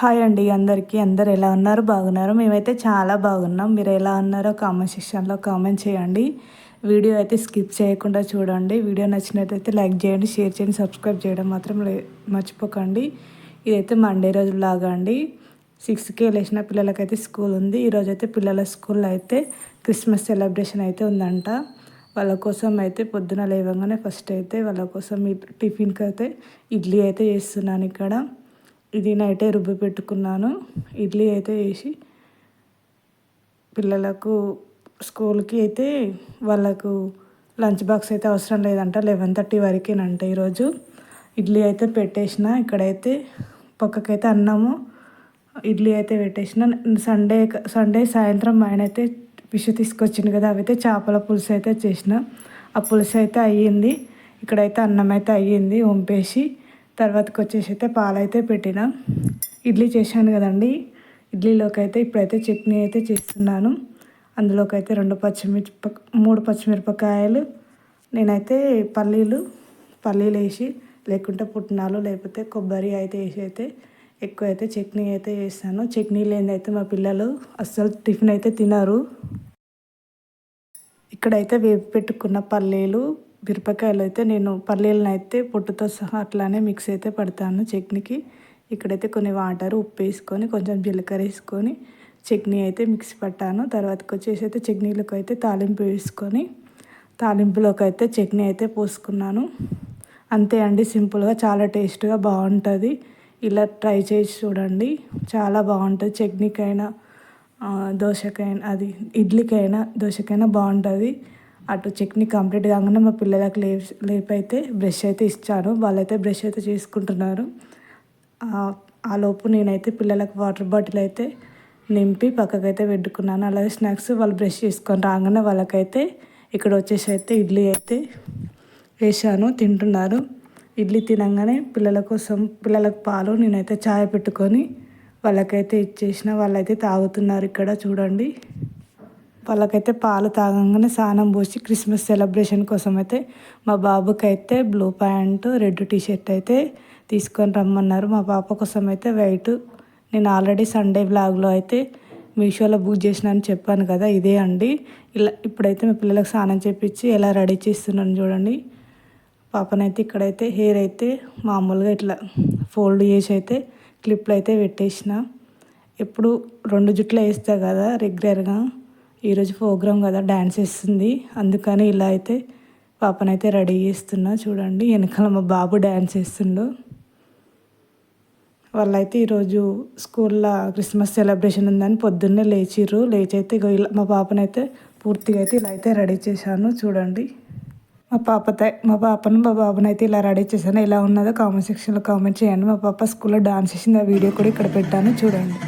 Hi అండి అందరికీ. అందరు ఎలా ఉన్నారు? బాగున్నారు? మేమైతే చాలా బాగున్నాం. మీరు ఎలా ఉన్నారో కామెంట్ సెక్షన్లో కామెంట్ చేయండి. వీడియో అయితే స్కిప్ చేయకుండా చూడండి. వీడియో నచ్చినట్టయితే లైక్ చేయండి షేర్ చేయండి సబ్స్క్రైబ్ చేయడం మాత్రం మర్చిపోకండి. ఇదైతే మండే రోజు లాగా అండి. సిక్స్కి వెళ్ళేసిన పిల్లలకైతే స్కూల్ ఉంది. ఈరోజు అయితే పిల్లల స్కూల్లో అయితే క్రిస్మస్ సెలబ్రేషన్ అయితే ఉందంట. వాళ్ళ కోసం అయితే పొద్దున లేవగానే ఫస్ట్ అయితే వాళ్ళ కోసం టిఫిన్కి అయితే ఇడ్లీ అయితే చేస్తున్నాను ఇక్కడ. ఇది నైటే రుబ్బి పెట్టుకున్నాను. ఇడ్లీ అయితే వేసి పిల్లలకు స్కూల్కి అయితే వాళ్ళకు లంచ్ బాక్స్ అయితే అవసరం లేదంట లెవెన్ థర్టీ వరకేనంట ఈరోజు. ఇడ్లీ అయితే పెట్టేసిన ఇక్కడైతే పక్కకైతే అన్నము ఇడ్లీ అయితే పెట్టేసిన. సండే సండే సాయంత్రం ఆయన అయితే ఫిష్ తీసుకొచ్చింది కదా అవి అయితే చేపల పులుసు అయితే చేసిన. ఆ పులుసు అయితే అయ్యింది ఇక్కడైతే అన్నం అయితే అయ్యింది వంపేసి తర్వాతకి వచ్చేసి అయితే పాలైతే పెట్టిన. ఇడ్లీ చేశాను కదండి. ఇడ్లీలోకి అయితే ఇప్పుడైతే చట్నీ అయితే చేస్తున్నాను. అందులోకి అయితే రెండు పచ్చిమిరప మూడు పచ్చిమిరపకాయలు నేనైతే పల్లీలు పల్లీలు వేసి లేకుంటే పుట్నాలు లేకపోతే కొబ్బరి అయితే వేసి అయితే ఎక్కువ అయితే చట్నీ అయితే చేస్తాను. చట్నీ లేనిదైతే మా పిల్లలు అస్సలు టిఫిన్ అయితే తినరు. ఇక్కడైతే వేపి పెట్టుకున్న పల్లీలు మిరపకాయలు అయితే నేను పల్లీలను అయితే పొట్టుతో సహా అట్లానే మిక్స్ అయితే పడతాను చట్నీకి. ఇక్కడైతే కొన్ని వాటర్ ఉప్పు వేసుకొని కొంచెం జీలకర్ర వేసుకొని చట్నీ అయితే మిక్సీ పట్టాను. తర్వాతకి వచ్చేసి అయితే చట్నీలకు అయితే తాలింపు వేసుకొని తాలింపులోకి అయితే చట్నీ అయితే పోసుకున్నాను. అంతే అండి సింపుల్గా చాలా టేస్ట్గా బాగుంటుంది. ఇలా ట్రై చేసి చూడండి చాలా బాగుంటుంది. చట్నీకైనా దోశకైనా అది ఇడ్లీకైనా దోశకైనా బాగుంటుంది. అటు చట్నీ కంప్లీట్ కాగానే మా పిల్లలకు లేపు లేపైతే బ్రష్ అయితే ఇచ్చాను వాళ్ళైతే బ్రష్ అయితే చేసుకుంటున్నారు. ఆ లోపు నేనైతే పిల్లలకు వాటర్ బాటిల్ అయితే నింపి పక్కకైతే పెట్టుకున్నాను. అలాగే స్నాక్స్ వాళ్ళు బ్రష్ చేసుకొని రాగానే వాళ్ళకైతే ఇక్కడ వచ్చేసి అయితే ఇడ్లీ అయితే వేసాను తింటున్నారు. ఇడ్లీ తినగానే పిల్లల కోసం పిల్లలకు పాలు నేనైతే ఛాయ్ పెట్టుకొని వాళ్ళకైతే ఇచ్చేసిన వాళ్ళైతే తాగుతున్నారు ఇక్కడ చూడండి. వాళ్ళకైతే పాలు తాగంగానే స్నానం పోసి క్రిస్మస్ సెలబ్రేషన్ కోసం అయితే మా బాబుకి అయితే బ్లూ ప్యాంటు రెడ్ టీషర్ట్ అయితే తీసుకొని రమ్మన్నారు. మా పాప కోసం అయితే వైట్. నేను ఆల్రెడీ సండే బ్లాగ్లో అయితే మీషోలో బుక్ చేసినాను చెప్పాను కదా ఇదే అండి. ఇలా ఇప్పుడైతే మా పిల్లలకు స్నానం చేపించి ఎలా రెడీ చేస్తున్నాను చూడండి. పాపనైతే ఇక్కడైతే హెయిర్ అయితే మామూలుగా ఇట్లా ఫోల్డ్ చేసి అయితే క్లిప్లు అయితే పెట్టేసిన. ఎప్పుడు రెండు జుట్లు వేస్తా కదా రెగ్యులర్గా. ఈరోజు ప్రోగ్రామ్ కదా డ్యాన్స్ వేస్తుంది. అందుకని ఇలా అయితే పాపనైతే రెడీ చేస్తున్నా. చూడండి వెనకాల మా బాబు డ్యాన్స్ వేస్తుండు. వాళ్ళైతే ఈరోజు స్కూల్లో క్రిస్మస్ సెలబ్రేషన్ ఉందని పొద్దున్నే లేచిర్రు. లేచి అయితే ఇలా మా పాపనైతే పూర్తిగా అయితే ఇలా అయితే రెడీ చేశాను. చూడండి. మా పాపతో మా పాపను మా బాబునైతే ఇలా రెడీ చేశాను. ఎలా ఉన్నదో కామెంట్ సెక్షన్లో కామెంట్ చేయండి. మా పాప స్కూల్లో డాన్స్ చేసింది ఆ వీడియో కూడా ఇక్కడ పెట్టాను. చూడండి.